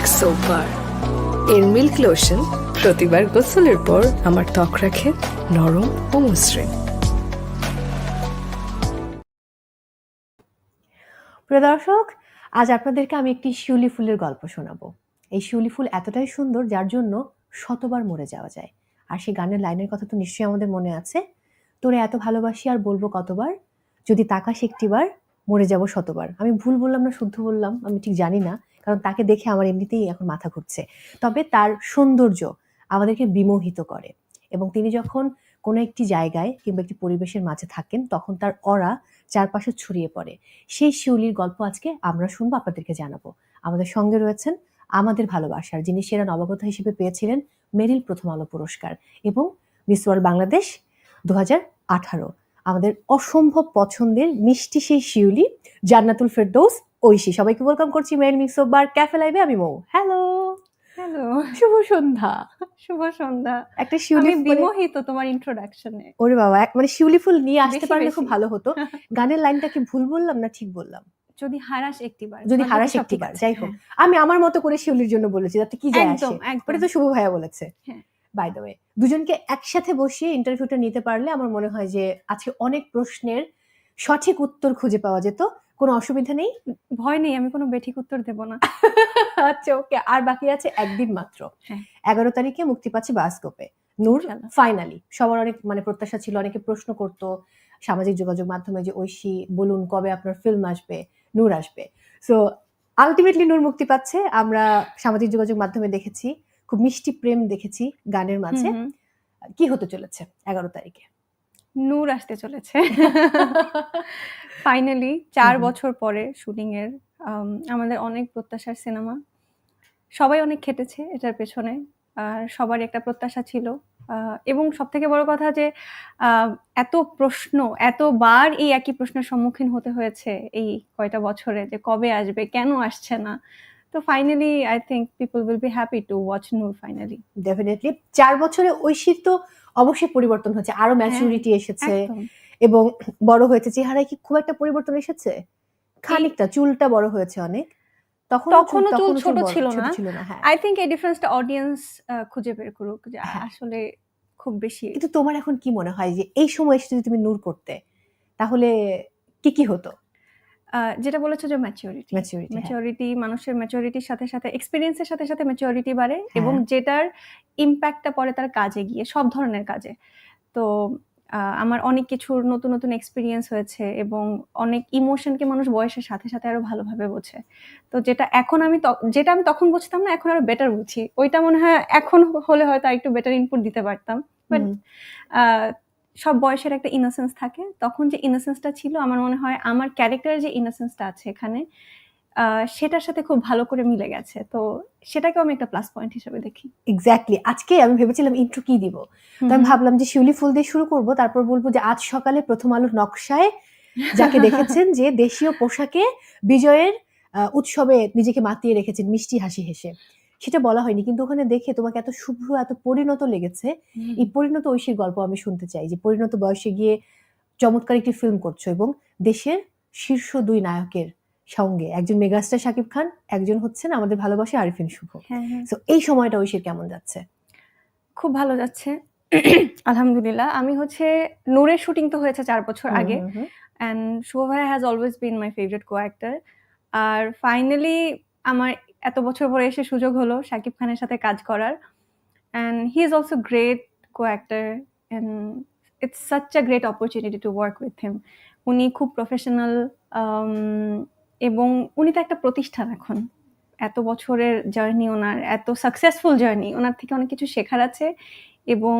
Milk soap bar এর milk lotion প্রতিবার গোসলের পর আমার ত্বক রাখে নরম ও মসৃণ। প্রিয় দর্শক, আজ আপনাদেরকে আমি একটি শিউলি ফুলের গল্প শোনাবো। এই শিউলি ফুল এতটাই সুন্দর যার জন্য শতবার মরে যাওয়া যায়। আর সেই গানের লাইনের কথা তো নিশ্চয়ই আমাদের মনে আছে। তোরে এত ভালোবাসি, আর বলব কতবার? যদি তাকাস একটিবার, মরে যাব শতবার। আমি ভুল বললাম না, শুদ্ধ বললাম, আমি ঠিক জানি না। কারণ তাকে দেখে আমার এমনিতেই এখন মাথা ঘুরছে। তবে তার সৌন্দর্য আমাদেরকে বিমোহিত করে এবং তিনি যখন কোনো একটি জায়গায় কিংবা একটি পরিবেশের মাঝে থাকেন, তখন তার অরা চারপাশে ছড়িয়ে পড়ে। সেই শিউলির গল্প আজকে আমরা শুনব, আপনাদেরকে জানাব। আমাদের সঙ্গে রয়েছেন আমাদের ভালোবাসার, যিনি সেরা নবাগত হিসেবে পেয়েছিলেন মেরিল প্রথম আলো পুরস্কার এবং মিস ওয়ার্ল্ড বাংলাদেশ দু আমাদের অসম্ভব পছন্দের মিষ্টি সেই শিউলি, জান্নাতুল ফেরদৌস ঐশী সবাইকে ওয়েলকাম করছি Meril mix of bar cafe লাইভে আমি মৌ। হ্যালো হ্যালো শুভ সন্ধ্যা। শুভ সন্ধ্যা। একটা শিউলি বিমোহিত তোমার ইন্ট্রোডাকশনে ওরে বাবা মানে শিউলি ফুল নিয়ে আসতে পারলে খুব ভালো হতো। গানের লাইনটা কি ভুল বললাম না ঠিক বললাম? যদি হারাস একটিবার যদি হারাস একটিবার। যাই হোক। হ্যাঁ, আমি আমার মতো করে শিউলির জন্য বলেছি যাতে কি যায় আসে। ওটা তো শুভ ভাইয়া বলেছে। বাই দ্য ওয়ে দুজনকে একসাথে বসিয়ে ইন্টারভিউটা নিতে পারলে আমার মনে হয় যে আজকে অনেক প্রশ্নের সঠিক উত্তর খুঁজে পাওয়া যেত। কোনো অসুবিধা নেই? ভয় নেই আমি কোনো বেঠিক উত্তর দেব না। আচ্ছা ওকে। আর বাকি আছে একদিন মাত্র। হ্যাঁ। এগারো তারিখে মুক্তি পাচ্ছে বাসকোপে নূর ফাইনালি সবার অনেক মানে প্রত্যাশা ছিল অনেকে প্রশ্ন করতো সামাজিক যোগাযোগ মাধ্যমে যে ঐশী বলুন কবে আপনার ফিল্ম আসবে নূর আসবে। সো আলটিমেটলি নূর মুক্তি পাচ্ছে। আমরা সামাজিক যোগাযোগ মাধ্যমে দেখেছি খুব মিষ্টি প্রেম দেখেছি গানের মাঝে। কি হতে চলেছে এগারো তারিখে? নূর আসতে চলেছে। ফাইনালি চার। বছর পরে শুটিং এর আমাদের অনেক প্রত্যাশার সিনেমা সবাই অনেক খেটেছে এটার পেছনে আর সবারই একটা প্রত্যাশা ছিল। এবং সব থেকে বড় কথা যে এত প্রশ্ন এতবার এই একই প্রশ্নের সম্মুখীন হতে হয়েছে এই কয়টা বছরে যে কবে আসবে কেন আসছে না। তো finally I think people will be happy to watch Noor finally definitely চার বছরে ঐশীর তো অবশ্যই পরিবর্তন হচ্ছে আরও ম্যাচুরিটি এসেছে এবং বড় হয়েছে চেহারায় কি খুব একটা পরিবর্তন এসেছে? খানিকটা চুলটা বড় হয়েছে অনেক। তখন তখনও চুল ছোট ছিল না। না হ্যাঁ। আই থিঙ্ক এই ডিফারেন্সটা অডিয়েন্স খুঁজে বের করুক যে হ্যাঁ। আসলে খুব বেশি। কিন্তু তোমার এখন কি মনে হয় যে এই সময় এসে যদি তুমি নূর করতে তাহলে কি কি হতো? যেটা বলেছ যে ম্যাচিউরিটি ম্যাচুরিটি ম্যাচিউরিটি মানুষের ম্যাচিউরিটির সাথে সাথে এক্সপিরিয়েন্সের সাথে সাথে ম্যাচিউরিটি বাড়ে এবং হ্যাঁ। যেটার ইম্প্যাক্টটা পড়ে তার কাজে গিয়ে সব ধরনের কাজে। তো আমার অনেক কিছুর নতুন নতুন এক্সপিরিয়েন্স হয়েছে এবং অনেক ইমোশনকে মানুষ বয়সের সাথে সাথে আরও ভালোভাবে বোঝে। তো যেটা এখন আমি যেটা আমি তখন বুঝতাম না এখন আরও বেটার বুঝি। ওইটা মনে হয় এখন হলে হয়তো একটু বেটার ইনপুট দিতে পারতাম। বাট সব বয়সের একটা ইনোসেন্স থাকে। তখন যে ইনোসেন্সটা ছিল আমার মনে হয় আমার ক্যারেক্টারের যে ইনোসেন্সটা আছে এখানে সেটার সাথে খুব ভালো করে মিলে গেছে। তো সেটাকেও আমি একটা প্লাস পয়েন্ট হিসেবে দেখি। এক্স্যাক্টলি আজকে আমি ভেবেছিলাম ইন্ট্রো কি দিব? তো আমি ভাবলাম যে শিউলি ফুল দিয়ে শুরু করব তারপর বলব যে আজ সকালে প্রথম আলোর নকশায় যাকে দেখেছেন যে দেশীয় পোশাকে বিজয়ের উৎসবে নিজেকে মাতিয়ে রেখেছেন মিষ্টি হাসি হেসে। সেটা বলা হয়নি কিন্তু ওখানে দেখে তোমাকে এত শুভ্র এত পরিণত লেগেছে। এই পরিণত ঐশীর গল্প আমি শুনতে চাই যে পরিণত বয়সে গিয়ে চমৎকার একটি ফিল্ম করছ এবং দেশের শীর্ষ দুই নায়কের সঙ্গে একজন মেগাস্টার শাকিব খান একজন হচ্ছেন আমাদের ভালোবাসা আরিফিন শুভ। হ্যাঁ হ্যাঁ। তো এই সময়টা ঐশীর কেমন যাচ্ছে? খুব ভালো যাচ্ছে। আলহামদুলিল্লাহ। আমি হচ্ছে নূরের শুটিং তো হয়েছে চার বছর আগে। অ্যান্ড শুভ ভাই has always been my favourite co actor R finally আমার এত বছর পরে এসে সুযোগ হলো শাকিব খানের সাথে কাজ করার। And he is also great co actor and it's such a great opportunity to work with him উনি খুব প্রফেশনাল এবং উনি তো একটা প্রতিষ্ঠান এখন। এত বছরের জার্নি ওনার, এত সাকসেসফুল জার্নি ওনার থেকে অনেক কিছু শেখার আছে এবং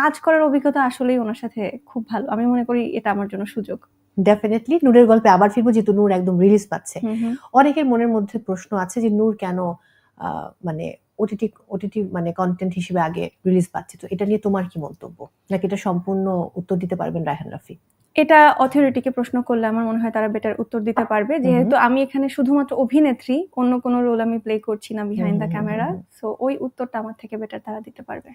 কাজ করার অভিজ্ঞতা আসলেই ওনার সাথে খুব ভালো। আমি মনে করি এটা আমার জন্য সুযোগ। ডেফিনেটলি নূরের গল্পে আবার ফিরবো যেহেতু নূর একদম রিলিজ পাচ্ছে। অনেকের মনের মধ্যে প্রশ্ন আছে যে নূর কেন মানে ওটিটি ওটিটি মানে কন্টেন্ট হিসেবে আগে রিলিজ পাচ্ছে। তো এটা নিয়ে তোমার কি মন্তব্য? নাকি এটা সম্পূর্ণ উত্তর দিতে পারবেন রায়হান রাফি? এটা অথরিটিকে প্রশ্ন করলে আমার মনে হয় তারা বেটার উত্তর দিতে পারবে। যেহেতু আমি এখানে শুধুমাত্র অভিনেত্রী অন্য কোনো রোল আমি প্লে করছি না বিহাইন্ড দ্য ক্যামেরা। সো ওই উত্তরটা আমার থেকে বেটার তারা দিতে পারবে।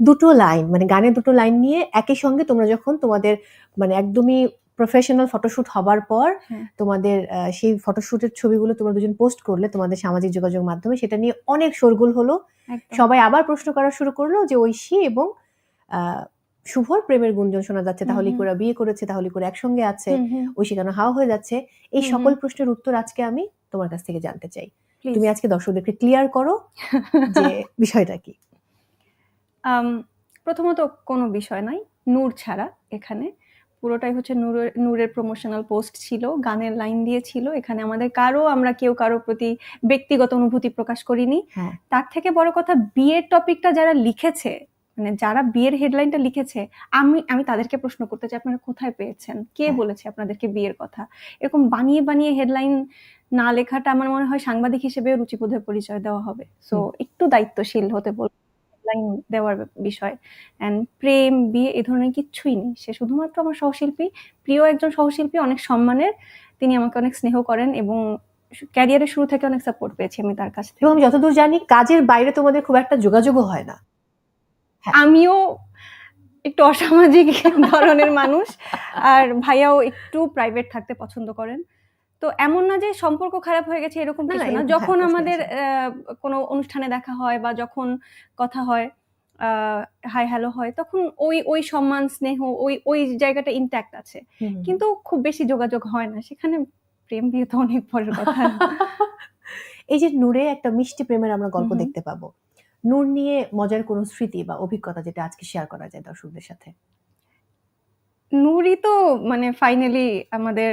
দুটো লাইন মানে গানের দুটো লাইন নিয়ে একই সঙ্গে তোমরা যখন তোমাদের মানে একদমই প্রফেশনাল ফটোশুট হবার পর হ্যাঁ। তোমাদের সেই ফটোশুটের ছবিগুলো তোমরা দুজন পোস্ট করলে তোমাদের সামাজিক যোগাযোগ মাধ্যমে সেটা নিয়ে অনেক শোরগোল হলো। সবাই আবার প্রশ্ন করা শুরু করল যে ঐশী এবং শুভর প্রেমের গুঞ্জন শোনা যাচ্ছে তাহলে হুম। বিয়ে করেছে তাহলে করে একসঙ্গে আছে ঐশী কেন হাওয়া হয়ে যাচ্ছে? এই সকল প্রশ্নের উত্তর আজকে আমি তোমার কাছ থেকে জানতে চাই। তুমি আজকে দর্শকদেরকে ক্লিয়ার করো যে বিষয়টা কি? প্রথমত কোনো বিষয় নাই নূর ছাড়া এখানে। পুরোটাই হচ্ছে নূরের নূরের প্রমোশনাল পোস্ট ছিল গানের লাইন দিয়ে ছিল। এখানে আমাদের কারও আমরা কেউ কারও প্রতি ব্যক্তিগত অনুভূতি প্রকাশ করিনি। হ্যাঁ। তার থেকে বড় কথা বিয়ের টপিকটা যারা লিখেছে মানে যারা বিয়ের হেডলাইনটা লিখেছে আমি আমি তাদেরকে প্রশ্ন করতে চাই আপনারা কোথায় পেয়েছেন? কে হ্যাঁ। বলেছে আপনাদেরকে বিয়ের কথা? এরকম বানিয়ে বানিয়ে হেডলাইন না লেখাটা আমার মনে হয় সাংবাদিক হিসেবে রুচিবোধের পরিচয় দেওয়া হবে। সো একটু দায়িত্বশীল হতে বল হেডলাইন দেওয়ার বিষয়। অ্যান্ড প্রেম বিয়ে এ ধরনের কিচ্ছুই নেই। সে শুধুমাত্র আমার সহশিল্পী। প্রিয় একজন সহশিল্পী অনেক সম্মানের। তিনি আমাকে অনেক স্নেহ করেন এবং ক্যারিয়ারের শুরু থেকে অনেক সাপোর্ট পেয়েছি আমি তার কাছ থেকে। এবং আমি যতদূর জানি কাজের বাইরে তোমাদের খুব একটা যোগাযোগও হয় না। হ্যাঁ। আমিও একটু অসামাজিক ধরনের মানুষ। আর ভাইয়াও একটু প্রাইভেট থাকতে পছন্দ করেন। তো এমন না যে সম্পর্ক খারাপ হয়ে গেছে এরকম কিছু না। যখন আমাদের কোনো অনুষ্ঠানে দেখা হয় বা যখন কথা হয় হাই হ্যালো হয় তখন ওই ওই সম্মান স্নেহ ওই ওই জায়গাটা ইন্ট্যাক্ট আছে। কিন্তু খুব বেশি যোগাযোগ হয় না। সেখানে প্রেম বিয়ে তো অনেক পরের কথা। এই যে নূরে একটা মিষ্টি প্রেমের আমরা গল্প। দেখতে পাবো। নূর নিয়ে মজার কোনো স্মৃতি বা অভিজ্ঞতা যেটা আজকে শেয়ার করা যায় দর্শকদের সাথে? নূরই তো মানে ফাইনালি আমাদের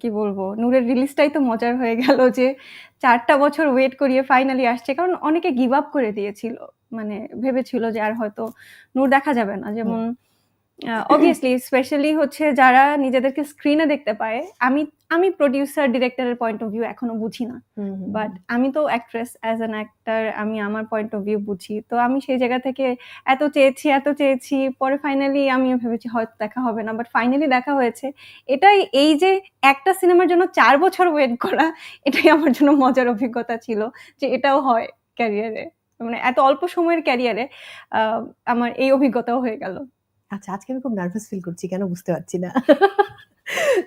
কি বলব, নূরের রিলিজটাই তো মজার হয়ে গেল যে চারটা বছর ওয়েট করিয়ে ফাইনালি আসছে। কারণ অনেকে গিভ আপ করে দিয়েছিল মানে ভেবেছিল যে আর হয়তো নূর দেখা যাবে না। যেমন অবভিয়াসলি স্পেশালি হচ্ছে যারা নিজেদেরকে স্ক্রিনে দেখতে পায় আমি আমি প্রডিউসার ডিরেক্টরের পয়েন্ট অফ ভিউ এখনও বুঝি না। বাট আমি তো অ্যাক্ট্রেস অ্যাজ অ্যান অ্যাক্টর আমি আমার পয়েন্ট অফ ভিউ বুঝি। তো আমি সেই জায়গা থেকে এত চেয়েছি এত চেয়েছি পরে ফাইনালি আমিও ভেবেছি হয়তো দেখা হবে না। বাট ফাইনালি দেখা হয়েছে। এটাই এই যে একটা সিনেমার জন্য চার বছর ওয়েট করা এটাই আমার জন্য মজার অভিজ্ঞতা ছিল যে এটাও হয় ক্যারিয়ারে মানে এত অল্প সময়ের ক্যারিয়ারে আমার এই অভিজ্ঞতাও হয়ে গেল। আচ্ছা আজকে আমি খুব নার্ভাস ফিল করছি কেন বুঝতে পারছি না।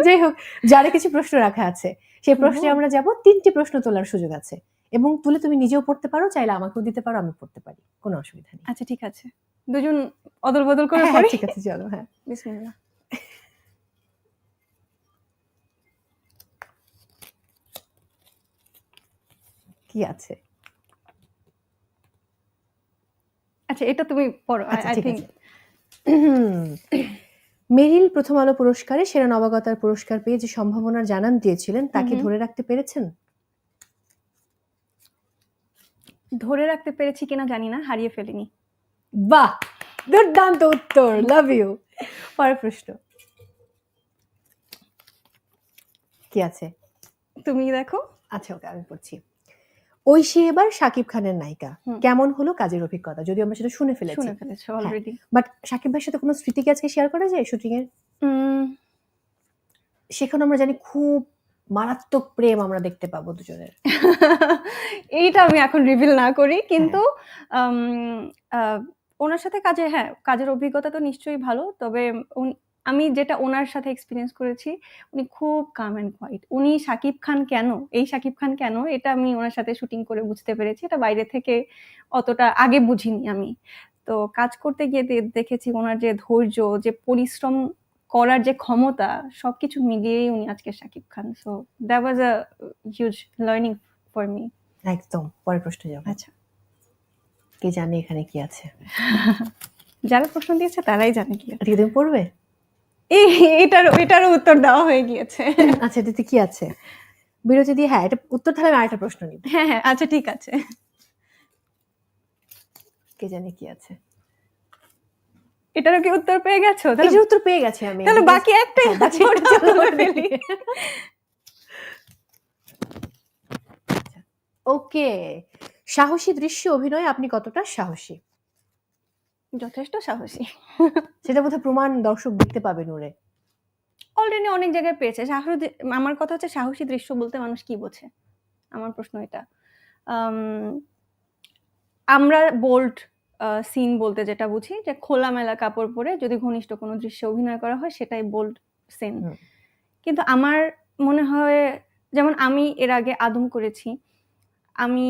যাই হোক যারা কিছু প্রশ্ন রাখা আছে সেই প্রশ্নে আমরা যাব তিনটি প্রশ্ন তোলার সুযোগ আছে এবং তুলে তুমি নিজেও পড়তে পারো চাইলে আমাকেও দিতে পারো আমি পড়তে পারি কোনো অসুবিধা নেই। আচ্ছা ঠিক আছে। দুজন অদল বদল করে হ্যাঁ, ঠিক আছে চলো হ্যাঁ। বিসমিল্লাহ। কি আছে? আচ্ছা এটা তুমি পড়ো আচ্ছা আই ঠিক থিঙ্ক মেরিল প্রথম আলো পুরস্কারে সেরা নবাগতার পুরস্কার পেয়ে যে সম্ভাবনার জানান দিয়েছিলেন তাকে। ধরে রাখতে পেরেছেন? ধরে রাখতে পেরেছি কিনা জানি না হারিয়ে ফেলিনি। বাহ! দুর্দান্ত উত্তর লাভ ইউ পরের প্রশ্ন। কি আছে? তুমি দেখো। আচ্ছা ওকে আমি পড়ছি। ঐশী এবার শাকিব খানের নায়িকা। কেমন হলো কাজের অভিজ্ঞতা? যদিও আমরা সেটা শুনে ফেলেছি। শুনে ফেলেছো অলরেডি বাট শাকিব ভাইয়ের সাথে কোনো স্মৃতি কি আজকে শেয়ার করা যায় শুটিং এর? সেখানে আমরা জানি খুব মারাত্মক প্রেম আমরা দেখতে পাবো দুজনের। এইটা আমি এখন রিভিল না করি কিন্তু উম, আহ, ওনার সাথে কাজে হ্যাঁ কাজের অভিজ্ঞতা তো নিশ্চয়ই ভালো তবে উনি- আমি যেটা ওনার সাথে এক্সপিরিয়েন্স করেছি উনি খুব কাম অ্যান্ড কোয়াইট উনি শাকিব খান কেন? এই শাকিব খান কেন? এটা আমি ওনার সাথে শুটিং করে বুঝতে পেরেছি। এটা বাইরে থেকে অতটা আগে বুঝিনি আমি। তো কাজ করতে গিয়ে দেখেছি ওনার যে ধৈর্য যে পরিশ্রম করার যে ক্ষমতা সবকিছু মিলিয়েই উনি আজকে Shakib Khan. So that was a huge learning for me একদম পরের প্রশ্ন যাব আচ্ছা। কে জানে এখানে কি আছে? যারা প্রশ্ন দিয়েছে তারাই জানে কি তুমি পড়বে? এটার এটারও উত্তর দেওয়া হয়ে গিয়েছে। আচ্ছা এটাতে কি আছে? বিরতি দিয়ে হ্যাঁ এটা উত্তর তাহলে আমি আরেকটা প্রশ্ন নিব। হ্যাঁ হ্যাঁ আচ্ছা ঠিক আছে। কে জানে কি আছে? এটারও কি উত্তর পেয়ে গেছো? তাহলে উত্তর পেয়ে গেছি আমি। তাহলে বাকি একটাই হ্যাঁ, আছে, বলে ফেলি। ওকে। সাহসী দৃশ্য অভিনয়ে আপনি কতটা সাহসী? যথেষ্ট সাহসী। সেটা বোধহয় প্রমাণ দর্শক দেখতে পাবে নূরে। অলরেডি অনেক জায়গায় পেয়েছে। সাহসী আমার কথা হচ্ছে সাহসী দৃশ্য বলতে মানুষ কি বোঝে? আমার প্রশ্ন এটা। আমরা বোল্ড সিন বলতে যেটা বুঝি যে খোলামেলা কাপড় পরে যদি ঘনিষ্ঠ কোনো দৃশ্যে অভিনয় করা হয় সেটাই বোল্ড সিন কিন্তু আমার মনে হয় যেমন আমি এর আগে আদম করেছি আমি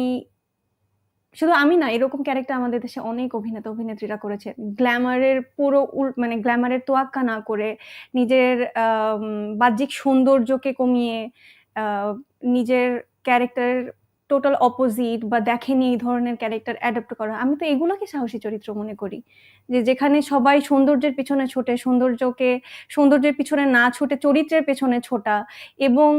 শুধু আমি না, এরকম ক্যারেক্টার আমাদের দেশে অনেক অভিনেতা, অভিনেত্রীরা করেছে। গ্ল্যামারের পুরো মানে গ্ল্যামারের তোয়াক্কা না করে নিজের বাহ্যিক সৌন্দর্যকে কমিয়ে নিজের ক্যারেক্টার টোটাল অপোজিট বা দেখেনি এই ধরনের ক্যারেক্টার অ্যাডাপ্ট করা। আমি তো এগুলোকে সাহসী চরিত্র মনে করি। যে যেখানে সবাই সৌন্দর্যের পিছনে ছোটে, সৌন্দর্যকে, সৌন্দর্যের পিছনে না ছুটে চরিত্রের পেছনে ছোটা এবং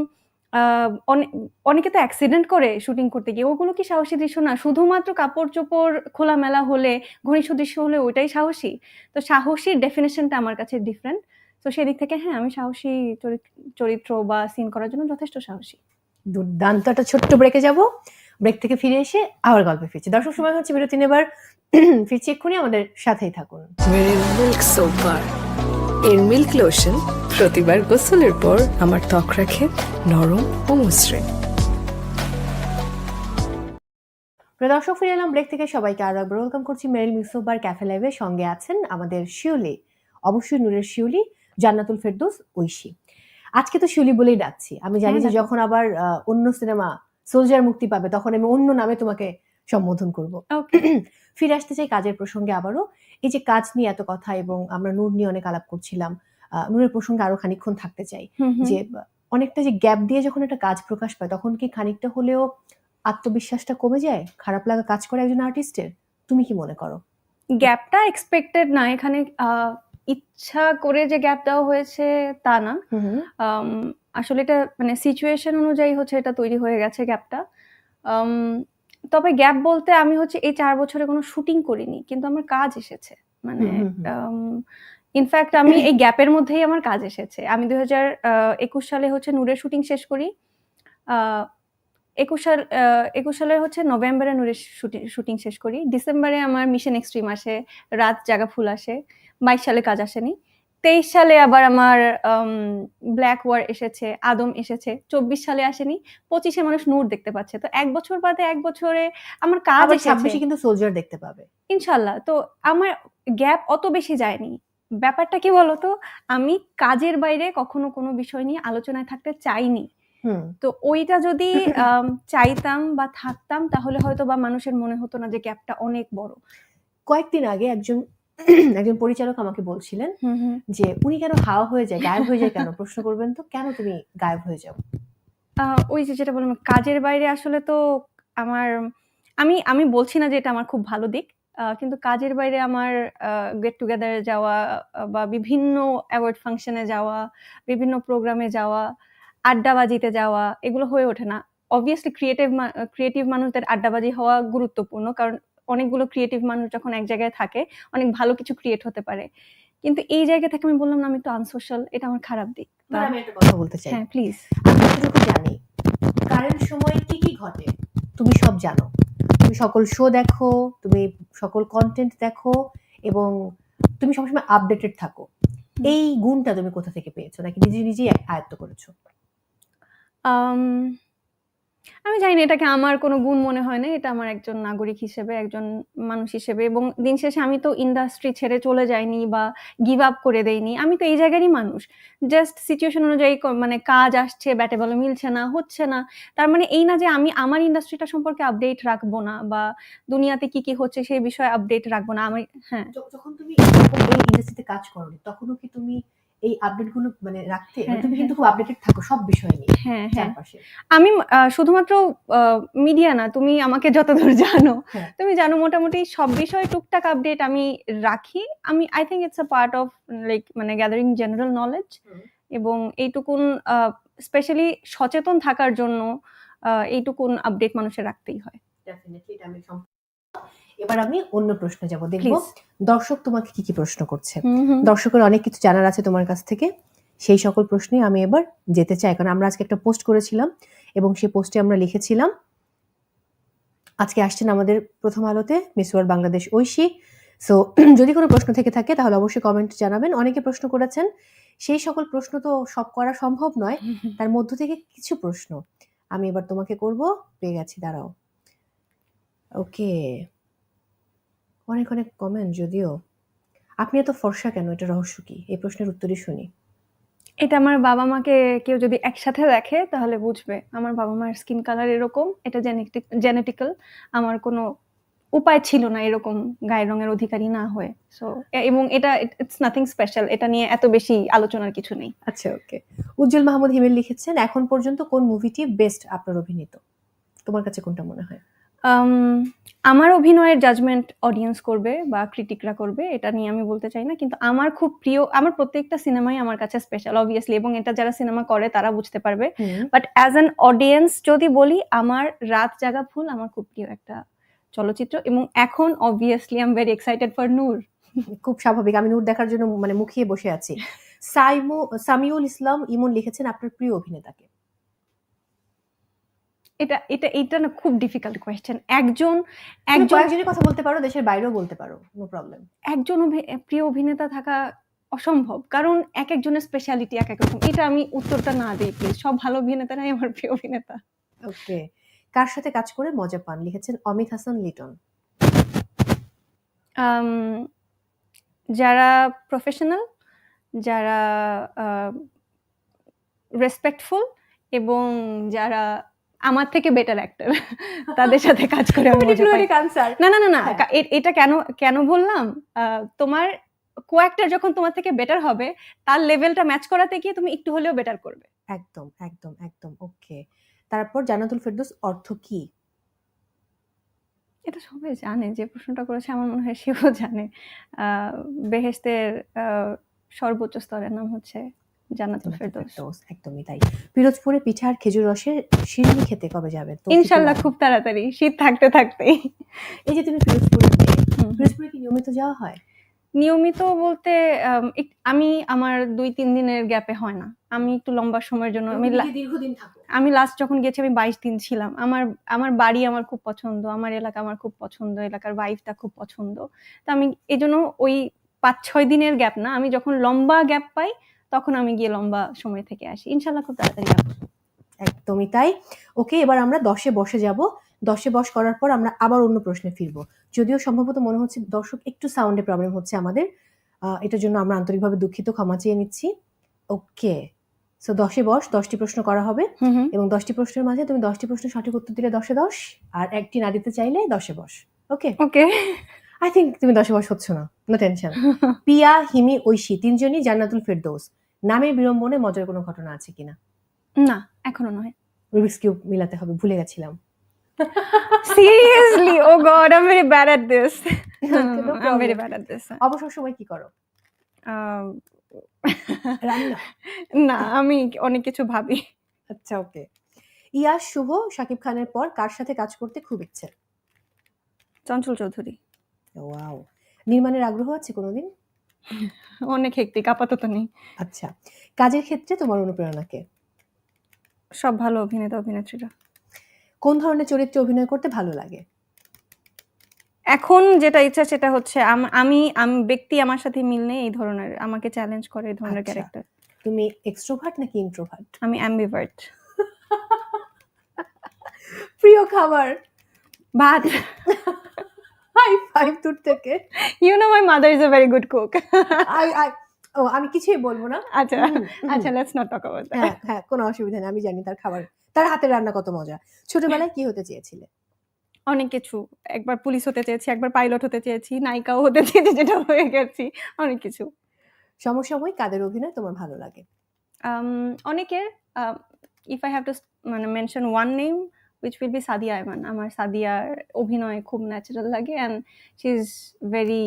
অনেকে তো অ্যাক্সিডেন্ট করে শুটিং করতে গিয়ে। ওগুলো কি সাহসী দৃশ্য না? শুধুমাত্র কাপড় চোপড় খোলামেলা হলে ঘনিষ্ঠ দৃশ্য হলে ওইটাই সাহসী? তো সাহসীর ডেফিনেশনটা আমার কাছে ডিফারেন্ট তো সেদিক থেকে হ্যাঁ আমি সাহসী চরিত- চরিত্র বা সিন করার জন্য যথেষ্ট সাহসী। দুর্দান্ত একটা ছোট্ট ব্রেকে যাব। ব্রেক থেকে ফিরে এসে আবার গল্পে ফিরছি। দর্শক সময় হচ্ছে বিরতি নেবার। ফিরছি এক্ষুনি। আমাদের সাথেই থাকুন। এর মিল্ক লোশন প্রতিবার গোসলের পর আমার ত্বক রাখে নরম ও মসৃণ। দর্শক ফিরে এলাম ব্রেক থেকে। সবাইকে আরও একবার ওয়েলকাম করছি মেরিল মিক্সোবার ক্যাফে লাইভের সঙ্গে আছেন আমাদের শিউলি অবশ্যই নূরের শিউলি জান্নাতুল ফেরদৌস ঐশী। আজকে তো শিউলি বলেই ডাকছি। আমি জানি হ্যাঁ, যে যখন আবার অন্য সিনেমা সোলজার মুক্তি পাবে তখন আমি অন্য নামে তোমাকে সম্বোধন করব। ওকে ফিরে আসতে চাই কাজের প্রসঙ্গে আবারও। এই যে কাজ নিয়ে এত কথা এবং আমরা নূর নিয়ে অনেক আলাপ করছিলাম নূরের প্রসঙ্গে আরও খানিকক্ষণ থাকতে চাই। যে অনেকটা যে গ্যাপ দিয়ে যখন একটা কাজ প্রকাশ পায় তখন কি খানিকটা হলেও আত্মবিশ্বাসটা কমে যায়? খারাপ লাগা কাজ করে একজন আর্টিস্টের? তুমি কি মনে করো? গ্যাপটা এক্সপেক্টেড না এখানে ইচ্ছা করে যে গ্যাপ দেওয়া হয়েছে তা না। আসলে এটা মানে সিচুয়েশন অনুযায়ী হচ্ছে এটা তৈরি হয়ে গেছে গ্যাপটা। তবে গ্যাপ বলতে আমি হচ্ছে এই চার বছরে কোনো শুটিং করিনি কিন্তু আমার কাজ এসেছে। মানে। ইনফ্যাক্ট আমি এই গ্যাপের মধ্যেই আমার কাজ এসেছে। আমি দুই হাজার একুশ সালে হচ্ছে নূরের শুটিং শেষ করি। একুশ সাল একুশ সালে হচ্ছে নভেম্বরে নূরের শুটিং শেষ করি। ডিসেম্বরে আমার মিশন এক্সট্রিম আসে রাত জাগা ফুল আসে বাইশ সালে কাজ আসেনি। তেইশ সালে আবার আমার ব্ল্যাক ওয়ার এসেছে আদম এসেছে চব্বিশ সালে আসেনি পঁচিশে মানুষ নূর দেখতে পাচ্ছে। তো এক বছর বাদে এক বছরে আমার কাজ ছাব্বিশে কিন্তু সোলজার দেখতে পাবে। ইনশাল্লাহ তো আমার গ্যাপ অত বেশি যায়নি। ব্যাপারটা কি বলতো? আমি কাজের বাইরে কখনো কোনো বিষয় নিয়ে আলোচনায় থাকতে চাইনি। হুম। তো ওইটা যদি চাইতাম বা থাকতাম তাহলে হয়তো বা মানুষের মনে হতো না যে গ্যাপটা অনেক বড়। কয়েকদিন আগে একজন একজন পরিচালক আমাকে বলছিলেন যে উনি কেন হাওয়া হয়ে যায় গায়েব হয়ে যায় কেন? প্রশ্ন করবেন তো কেন তুমি গায়েব হয়ে যাও? আহ, ওই যে যেটা বললাম কাজের বাইরে আসলে তো আমার আমি আমি বলছি না যে এটা আমার খুব ভালো দিক। কিন্তু কাজের বাইরে আমার গেট টুগেদারে যাওয়া বা বিভিন্ন অ্যাওয়ার্ড ফাংশনে যাওয়া বিভিন্ন প্রোগ্রামে যাওয়া আড্ডাবাজিতে যাওয়া এগুলো হয়ে ওঠে না। অবভিয়াসলি ক্রিয়েটিভ ক্রিয়েটিভ মানুষদের আড্ডাবাজি হওয়া গুরুত্বপূর্ণ কারণ অনেকগুলো ক্রিয়েটিভ মানুষ যখন এক জায়গায় থাকে অনেক ভালো কিছু ক্রিয়েট হতে পারে। কিন্তু এই জায়গা থেকে আমি বললাম না আমি তো আনসোশ্যাল এটা আমার খারাপ দিক। আমি একটা কথা বলতে চাই। হ্যাঁ প্লিজ আমি জানি কারেন্ট সময়ে কি কি ঘটে? তুমি সব জানো। তুমি সকল শো দেখো তুমি সকল কন্টেন্ট দেখো এবং তুমি সবসময় আপডেটেড থাকো। এই গুণটা তুমি কোথা থেকে পেয়েছ? নাকি নিজে নিজেই আয়ত্ত করেছ? আম, জানি না এটাকে আমার কোনো গুণ মনে হয় না এটা আমার একজন নাগরিক হিসেবে একজন মানুষ হিসেবে এবং দিন শেষে আমি তো ইন্ডাস্ট্রি ছেড়ে চলে যাইনি বা গিভ আপ করে দেইনি আমি তো এই জায়গারই মানুষ। জাস্ট সিচুয়েশন অনুযায়ী মানে কাজ আসছে ব্যাটে বলে মিলছে না হচ্ছে না। তার মানে এই না যে আমি আমার ইন্ডাস্ট্রিটা সম্পর্কে আপডেট রাখব না বা দুনিয়াতে কি কি হচ্ছে সেই বিষয়ে আপডেট রাখব না আমি হ্যাঁ। যখন তুমি এই ইন্ডাস্ট্রিতে কাজ করো তখনও কি তুমি এই আপডেটগুলো মানে রাখতে মানে হ্যাঁ, তুমি কিন্তু হ্যাঁ। খুব আপডেটেড থাকো সব বিষয় নিয়ে হ্যাঁ হ্যাঁ। আমি শুধুমাত্র মিডিয়া না তুমি আমাকে যতদূর জানো হ্যাঁ। তুমি জানো মোটামুটি সব বিষয়ে টুকটাক আপডেট আমি রাখি। আমি I think it's a part of like মানে গ্যাদারিং জেনারেল নলেজ এবং এইটুকুন স্পেশালি সচেতন থাকার জন্য এইটুকুন আপডেট মানুষের রাখতেই হয়। এটা আমি এবার আমি অন্য প্রশ্ন যাব। দেখব দর্শক তোমাকে কি কি প্রশ্ন করছে। দর্শকের অনেক কিছু জানার আছে তোমার কাছ থেকে। সেই সকল প্রশ্নে আমি এবার যেতে চাই। কারণ আমরা আজকে একটা পোস্ট করেছিলাম এবং সেই পোস্টে আমরা লিখেছিলাম আজকে আসছেন আমাদের প্রথম আলোতে miss world Bangladesh Oishi. So যদি কোনো প্রশ্ন থেকে থাকে তাহলে অবশ্যই কমেন্ট জানাবেন। অনেকে প্রশ্ন করেছেন। সেই সকল প্রশ্ন তো সব করা সম্ভব নয়। তার মধ্য থেকে কিছু প্রশ্ন আমি এবার তোমাকে করব। পেয়ে গেছি দাঁড়াও। ওকে অনেক অনেক কমেন্ট যদিও। আপনি এত ফর্সা কেন? এটা রহস্য কি? এই প্রশ্নের উত্তরই শুনি। এটা আমার বাবা মাকে কেউ যদি একসাথে দেখে তাহলে বুঝবে। আমার বাবা মার স্কিন কালার এরকম এটা জেনেটিক জেনেটিক্যাল আমার কোনো উপায় ছিল না এরকম গায়ের রঙের অধিকারী না হয়ে। সো এবং এটা ইটস নাথিং স্পেশাল এটা নিয়ে এত বেশি আলোচনার কিছু নেই। আচ্ছা ওকে। উজ্জ্বল মাহমুদ হিমেল লিখেছেন এখন পর্যন্ত কোন মুভিটি বেস্ট আপনার অভিনীত? তোমার কাছে কোনটা মনে হয়? আমার অভিনয়ের জাজমেন্ট অডিয়েন্স করবে বা ক্রিটিকরা করবে এটা নিয়ে আমি বলতে চাই না। কিন্তু আমার খুব প্রিয় আমার প্রত্যেকটা সিনেমাই আমার কাছে স্পেশাল অবভিয়াসলি এবং এটা যারা সিনেমা করে তারা বুঝতে পারবে। বাট অ্যাজ অ্যান অডিয়েন্স যদি বলি আমার রাত জাগা ফুল আমার খুব প্রিয় একটা চলচ্চিত্র এবং এখন obviously I am very excited for Noor খুব স্বাভাবিক আমি নূর দেখার জন্য মানে মুখিয়ে বসে আছি। সাইমু সামিউল ইসলাম ইমন লিখেছেন আপনার প্রিয় অভিনেতাকে। এটা এটা এটা না খুব ডিফিকাল্ট কোয়েশ্চেন একজন একজন একজন কয়েকজনের কথা বলতে পারো দেশের বাইরেও বলতে পারো নো প্রবলেম একজন প্রিয় অভিনেতা থাকা অসম্ভব কারণ এক একজনের স্পেশালিটি এক এক রকম। এটা আমি উত্তরটা না দিই প্লিজ সব ভালো অভিনেতারাই আমার প্রিয় অভিনেতা। ওকে কার সাথে কাজ করে মজা পান? লিখেছেন অমিত হাসান লিটন। যারা প্রফেশনাল যারা রেসপেক্টফুল এবং যারা আমার থেকে বেটার অ্যাক্টর তাদের সাথে কাজ করে আমি না না না না হ্যাঁ। এটা কেন কেন বললাম? তোমার কোয়াক্টার যখন তোমার থেকে বেটার হবে তার লেভেলটা ম্যাচ করাতে গিয়ে তুমি একটু হলেও বেটার করবে। একদম একদম একদম ওকে তারপর জান্নাতুল ফেরদৌস অর্থ কি? এটা সবাই জানে যে প্রশ্নটা করেছে আমার মনে হয় সেও জানে। আহ, সর্বোচ্চ স্তরের নাম হচ্ছে জান্নাতুল ফেরদৌস। একদমই তাই। পিরোজপুরে পিঠা আর খেজুর রসের শিরনি খেতে কবে যাবে? ইনশাল্লাহ খুব তাড়াতাড়ি শীত থাকতে থাকতেই। এই যে তুমি পিরোজপুরে পিরোজপুরে কি নিয়মিত যাওয়া হয়? নিয়মিত বলতে আমি আমার দুই তিন দিনের গ্যাপে হয় না। আমি একটু লম্বা সময়ের জন্য আমি দীর্ঘদিন আমি লাস্ট যখন গেছি আমি বাইশ দিন ছিলাম। আমার আমার বাড়ি আমার খুব পছন্দ আমার এলাকা আমার খুব পছন্দ এলাকার ওয়াইফটা খুব পছন্দ। তো আমি এই জন্য ওই পাঁচ ছয় দিনের গ্যাপ না আমি যখন লম্বা গ্যাপ পাই তখন আমি গিয়ে লম্বা সময় থেকে আসি। ইনশাল্লাহ খুব তাড়াতাড়ি একদমই তাই। ওকে এবার আমরা দশে বসে যাব। দশে বস করার পর আমরা আবার অন্য প্রশ্নে ফিরবো। যদিও সম্ভবত মনে হচ্ছে দর্শক একটু সাউন্ডে প্রবলেম হচ্ছে আমাদের। এটার জন্য আমরা আন্তরিকভাবে দুঃখিত ক্ষমা চেয়ে নিচ্ছি। ওকে সো দশে বস দশটি প্রশ্ন করা হবে। এবং দশটি প্রশ্নের মাঝে তুমি দশটি প্রশ্নের সঠিক উত্তর দিলে দশে দশ আর একটি না দিতে চাইলে দশে বস। ওকে? ওকে। আই থিঙ্ক তুমি দশে বস হচ্ছ না। নো টেনশন পিয়া হিমি ঐশী তিনজনই জান্নাতুল ফেরদৌস। নামের বিড়ম্বনে মজার কোনো ঘটনা আছে কিনা? না এখনও নয়। রুবিক্স কিউব মিলাতে হবে ভুলে গেছিলাম। Seriously oh god I am very bad at this I am very bad at this অবসর সময় কি করো? রান্না? না আমি অনেক কিছু ভাবি। আচ্ছা ওকে ইয়াস শুভ শাকিব খানের পর কার সাথে কাজ করতে খুব ইচ্ছে? চঞ্চল চৌধুরী। ওয়াও নির্মাণের আগ্রহ আছে কোনোদিন? অনেক হেক্টিক আপাতত নেই। আচ্ছা কাজের ক্ষেত্রে তোমার অনুপ্রেরণাকে সব ভালো অভিনেতা অভিনেত্রীরা। কোন ধরনের চরিত্রে অভিনয় করতে ভালো লাগে? এখন যেটা ইচ্ছা সেটা হচ্ছে আম- আমি ব্যক্তি আমার সাথে মিল নেই এই ধরনের আমাকে চ্যালেঞ্জ করে এই ধরনের আচ্ছা। ক্যারেক্টার তুমি এক্সট্রোভার্ট নাকি ইন্ট্রোভার্ট আমি অ্যাম্বিভার্ট প্রিয় খাবার। ভাত। ফাইভ দূর থেকে। You know my mother is a very good cook I I ও আমি কিছুই বলব না। আচ্ছা। আচ্ছা লেটস নট টক অ্যাবাউট হ্যাঁ হ্যাঁ কোনো অসুবিধা নেই আমি জানি তার খাবার। তার হাতের রান্না কত মজা। ছোটবেলায় কি হতে চেয়েছিলে? অনেক কিছু। একবার পুলিশ হতে চেয়েছি একবার পাইলট হতে চেয়েছি নায়িকাও হতে চেয়েছি যেটা হয়ে গেছি অনেক কিছু। সমসাময়িক কাদের অভিনয় তোমার ভালো লাগে? অনেকের ইফ আই হ্যাভ টু মানে mention one name which will be Sadia Ayman আমার সাদিয়ার অভিনয় খুব ন্যাচারাল লাগে অ্যান্ড শি ইজ ভেরি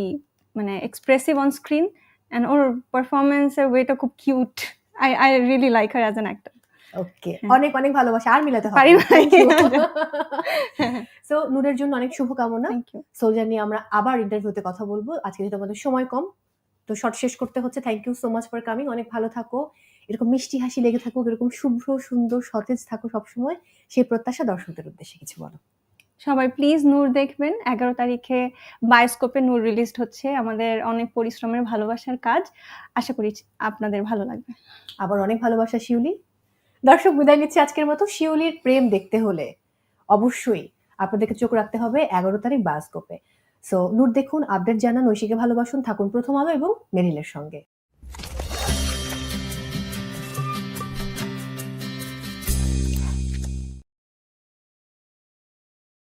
মানে এক্সপ্রেসিভ অন স্ক্রিন অ্যান্ড ওর পারফরমেন্সের ওয়েটা খুব cute I I really like her as an actor okay. অনেক অনেক ভালোবাসা। আর মিলাতে হবে। সো নূরের জন্য অনেক শুভকামনা। সোলজার নিয়ে আমরা আবার ইন্টারভিউতে কথা বলব। আজকে যেহেতু আমাদের সময় কম তো শর্ট শেষ করতে হচ্ছে। Thank you so much for coming অনেক ভালো থাকো। এরকম মিষ্টি হাসি লেগে থাকুক এরকম শুভ্র সুন্দর সতেজ থাকো সবসময় সেই প্রত্যাশা দর্শকদের উদ্দেশ্যে কিছু বলো। সবাই প্লিজ নূর দেখবেন। এগারো তারিখে বায়োস্কোপে নূর রিলিজড হচ্ছে আমাদের অনেক পরিশ্রমের ভালোবাসার কাজ। আশা করি আপনাদের ভালো লাগবে। আবার অনেক ভালোবাসা শিউলি। দর্শক বিদায় নিচ্ছে আজকের মতো। শিউলির প্রেম দেখতে হলে অবশ্যই আপনাদেরকে চোখ রাখতে হবে এগারো তারিখ বায়োস্কোপে সো নূর দেখুন আপডেট জানান ঐশীকে ভালোবাসুন থাকুন প্রথম আলো এবং মেরিলের সঙ্গে।